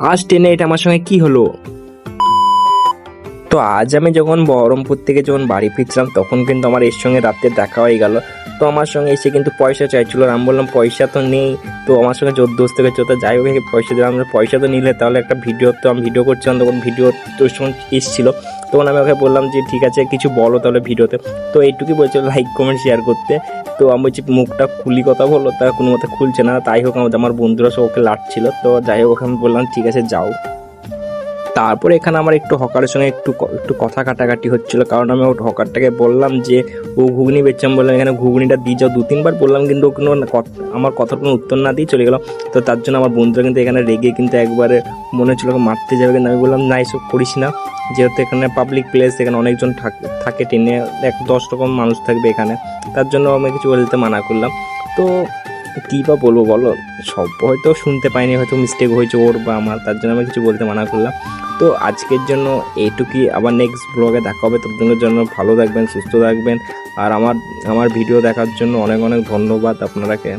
আজ টেনে এটা আমার সঙ্গে কি হলো? তো আজ আমি যখন বহরমপুর থেকে যখন বাড়ি ফিরছিলাম, তখন কিন্তু আমার এর সঙ্গে রাত্রে দেখা হয়ে গেল। তো আমার সঙ্গে এসে কিন্তু পয়সা চাইছিল আমি বললাম, পয়সা তো নেই। তো আমার সঙ্গে জোর দোস্ত থেকে চোদ্দ যাই হোক পয়সা দিলাম। পয়সা তো নিলে তাহলে একটা ভিডিও তো আমি ভিডিও করছিলাম। তখন ভিডিও তোর সঙ্গে এসেছিল, তখন আমি ওকে বললাম যে, ঠিক আছে, কিছু বলো তাহলে ভিডিওতে। তো এইটুকুই বলছিল লাইক কমেন্ট শেয়ার করতে। তো আমি বলছি, মুখটা খুলি কথা বলো, তা কোনো মতে খুলছে না। তাই হোক আমার বন্ধুরা সব ওকে লাটছিল। তো যাই হোক আমি বললাম, ঠিক আছে, যাও। তারপরে এখানে আমার একটু হকারের সঙ্গে একটু একটু কথা কাটাকাটি হচ্ছিল, কারণ আমি হকারটাকে বললাম যে, ও ঘুগনি বেচছে। বললাম, এখানে ঘুগনিটা দিয়ে যাও দু তিনবার। বললাম, কিন্তু ও কোনো আমার কথার কোনো উত্তর না দিয়ে চলে গেল। তো তার জন্য আমার বন্ধুরা কিন্তু এখানে রেগে কিন্তু একবারে মনে হচ্ছিল মারতে যাবে কিন্তু আমি বললাম, না, এসব করিস না। যেহেতু এখানে পাবলিক প্লেস এখানে অনেকজন থাক- থাকে ট্রেনে এক দশ রকম মানুষ থাকবে এখানে। তার জন্য আমি কিছু বলতে মানা করলাম। তো কী বা বলব বলো? সব হয়তো শুনতে পাইনি, হয়তো মিস্টেক হয়েছে ওর বা আমার, তার জন্য আমি কিছু বলতে মানা করলাম। তো আজকের জন্য এইটুকুই, আবার নেক্সট ব্লগে দেখা হবে। ততদিনের জন্য ভালো থাকবেন, সুস্থ থাকবেন। আর আমার আমার ভিডিও দেখার জন্য অনেক অনেক ধন্যবাদ আপনারাকে।